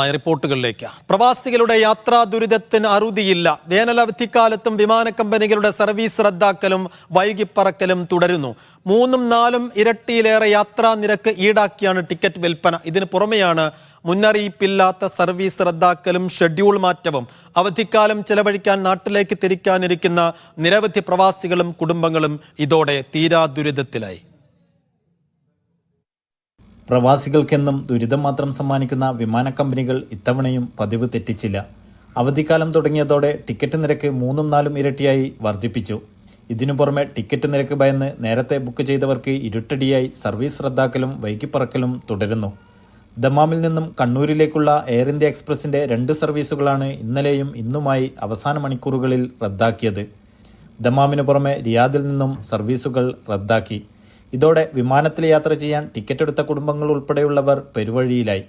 റിപ്പോർട്ടുകളിലേക്ക്. പ്രവാസികളുടെ യാത്രാ ദുരിതത്തിന് അറുതിയില്ല. വേനലവധിക്കാലത്തും വിമാന കമ്പനികളുടെ സർവീസ് റദ്ദാക്കലും വൈകിപ്പറക്കലും തുടരുന്നു. മൂന്നും നാലും ഇരട്ടിയിലേറെ യാത്രാ നിരക്ക് ഈടാക്കിയാണ് ടിക്കറ്റ് വിൽപ്പന. ഇതിന് പുറമെയാണ് മുന്നറിയിപ്പില്ലാത്ത സർവീസ് റദ്ദാക്കലും ഷെഡ്യൂൾ മാറ്റവും. അവധിക്കാലം ചെലവഴിക്കാൻ നാട്ടിലേക്ക് തിരിക്കാനിരിക്കുന്ന നിരവധി പ്രവാസികളും കുടുംബങ്ങളും ഇതോടെ തീരാ ദുരിതത്തിലായി. പ്രവാസികൾക്കെന്നും ദുരിതം മാത്രം സമ്മാനിക്കുന്ന വിമാന കമ്പനികൾ ഇത്തവണയും പതിവ് തെറ്റിച്ചില്ല. അവധിക്കാലം തുടങ്ങിയതോടെ ടിക്കറ്റ് നിരക്ക് മൂന്നും നാലും ഇരട്ടിയായി വർദ്ധിപ്പിച്ചു. ഇതിനു പുറമെ ടിക്കറ്റ് നിരക്ക് ഭയന്ന് നേരത്തെ ബുക്ക് ചെയ്തവർക്ക് ഇരുട്ടടിയായി സർവീസ് റദ്ദാക്കലും വൈകിപ്പറക്കലും തുടരുന്നു. ദമാമിൽ നിന്നും കണ്ണൂരിലേക്കുള്ള എയർ ഇന്ത്യ എക്സ്പ്രസിന്റെ രണ്ട് സർവീസുകളാണ് ഇന്നലെയും ഇന്നുമായി അവസാന മണിക്കൂറുകളിൽ റദ്ദാക്കിയത്. ദമാമിനു പുറമെ റിയാദിൽ നിന്നും സർവീസുകൾ റദ്ദാക്കി. ഇതോടെ വിമാനത്തിൽ യാത്ര ചെയ്യാൻ ടിക്കറ്റ് എടുത്ത കുടുംബങ്ങൾ ഉൾപ്പെടെയുള്ളവർ പെരുവഴിയിലായി.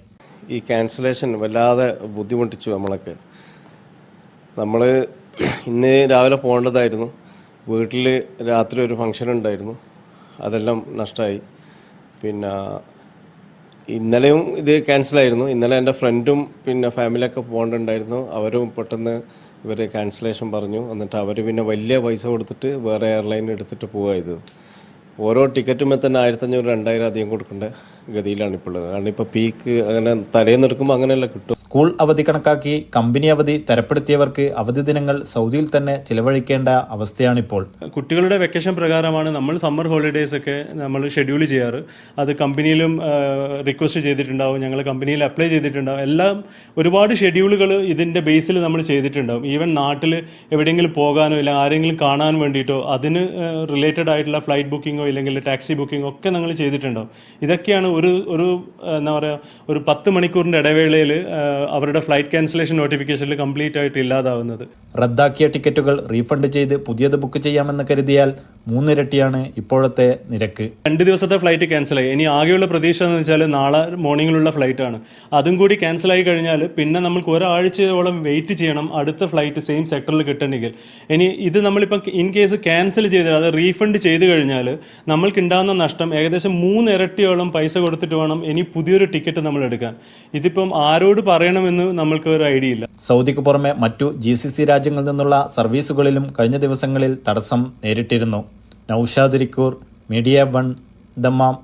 ഈ ക്യാൻസലേഷൻ വല്ലാതെ ബുദ്ധിമുട്ടിച്ചു നമ്മളൊക്കെ. നമ്മൾ ഇന്ന് രാവിലെ പോകേണ്ടതായിരുന്നു. വീട്ടിൽ രാത്രി ഒരു ഫംഗ്ഷൻ ഉണ്ടായിരുന്നു. അതെല്ലാം നഷ്ടമായി പിന്നെ ഇന്നലെയും ഇത് ക്യാൻസലായിരുന്നു ഇന്നലെ എന്റെ ഫ്രണ്ടും പിന്നെ ഫാമിലിയൊക്കെ പോകേണ്ടതുണ്ടായിരുന്നു. അവരും പെട്ടെന്ന് ഇവർ ക്യാൻസലേഷൻ പറഞ്ഞു. എന്നിട്ട് അവർ പിന്നെ വലിയ പൈസ കൊടുത്തിട്ട് വേറെ എയർലൈൻ എടുത്തിട്ട് പോവുക ചെയ്തത്. ഓരോ ടിക്കറ്റുമേ തന്നെ ആയിരത്തഞ്ഞൂറ് രണ്ടായിരം അധികം കൊടുക്കേണ്ട ഗതിയിലാണ് ഇപ്പോൾ ഉള്ളത്. കാരണം ഇപ്പോൾ പീക്ക് അങ്ങനെ തലേന്ന് എടുക്കുമ്പോൾ അങ്ങനെയല്ല കിട്ടും. സ്കൂൾ അവധി കണക്കാക്കി കമ്പനി അവധി തരപ്പെടുത്തിയവർക്ക് അവധി ദിനങ്ങൾ സൗദിയിൽ തന്നെ ചിലവഴിക്കേണ്ട അവസ്ഥയാണിപ്പോൾ. കുട്ടികളുടെ വെക്കേഷൻ പ്രകാരമാണ് നമ്മൾ സമ്മർ ഹോളിഡേയ്സ് ഒക്കെ നമ്മൾ ഷെഡ്യൂൾ ചെയ്യാറ്. അത് കമ്പനിയിലും റിക്വസ്റ്റ് ചെയ്തിട്ടുണ്ടാവും. ഞങ്ങൾ കമ്പനിയിൽ അപ്ലൈ ചെയ്തിട്ടുണ്ടാവും. എല്ലാം ഒരുപാട് ഷെഡ്യൂളുകൾ ഇതിന്റെ ബേസിൽ നമ്മൾ ചെയ്തിട്ടുണ്ടാവും. ഈവൻ നാട്ടിൽ എവിടെയെങ്കിലും പോകാനോ ഇല്ല ആരെങ്കിലും കാണാൻ വേണ്ടിയിട്ടോ അതിന് റിലേറ്റഡ് ആയിട്ടുള്ള ഫ്ലൈറ്റ് ബുക്കിങ്ങോ ഇല്ലെങ്കിൽ ടാക്സി ബുക്കിങ്ങോ ഒക്കെ ഞങ്ങൾ ചെയ്തിട്ടുണ്ടാവും. ഇതൊക്കെയാണ് ഒരു ഒരു എന്താ പറയുക ഒരു പത്ത് മണിക്കൂറിന്റെ ഇടവേളയിൽ അവരുടെ ഫ്ലൈറ്റ് ക്യാൻസലേഷൻ നോട്ടിഫിക്കേഷനിൽ കംപ്ലീറ്റ് ആയിട്ട് ഇല്ലാതാവുന്നത്. റദ്ദാക്കിയ ടിക്കറ്റുകൾ റീഫണ്ട് ചെയ്ത് പുതിയത് ബുക്ക് ചെയ്യാമെന്ന് കരുതിയാൽ മൂന്നിരട്ടിയാണ് ഇപ്പോഴത്തെ നിരക്ക്. രണ്ട് ദിവസത്തെ ഫ്ലൈറ്റ് ക്യാൻസലായി ഇനി ആകെയുള്ള പ്രതീക്ഷ എന്ന് വെച്ചാൽ നാളെ മോർണിംഗിലുള്ള ഫ്ലൈറ്റ് ആണ്. അതും കൂടി ക്യാൻസലായി കഴിഞ്ഞാൽ പിന്നെ നമുക്ക് ഒരാഴ്ചയോളം വെയിറ്റ് ചെയ്യണം അടുത്ത ഫ്ലൈറ്റ് സെയിം സെക്ടറിൽ കിട്ടണമെങ്കിൽ. ഇനി ഇത് നമ്മളിപ്പം ഇൻ കേസ് ക്യാൻസൽ ചെയ്ത് അത് റീഫണ്ട് ചെയ്ത് കഴിഞ്ഞാൽ നമ്മൾക്ക് ഉണ്ടാകുന്ന നഷ്ടം ഏകദേശം മൂന്നിരട്ടിയോളം പൈസ കൊടുത്തിട്ട് വേണം ഇനി പുതിയൊരു ടിക്കറ്റ് നമ്മൾ എടുക്കാൻ. ഇതിപ്പം ആരോട് പറയണമെന്ന് നമ്മൾക്ക് ഒരു ഐഡിയ ഇല്ല. സൗദിക്ക് പുറമെ മറ്റു ജി സി സി രാജ്യങ്ങളിൽ നിന്നുള്ള സർവീസുകളിലും കഴിഞ്ഞ ദിവസങ്ങളിൽ തടസ്സം നേരിട്ടിരുന്നു. Naushad Media One Dammam.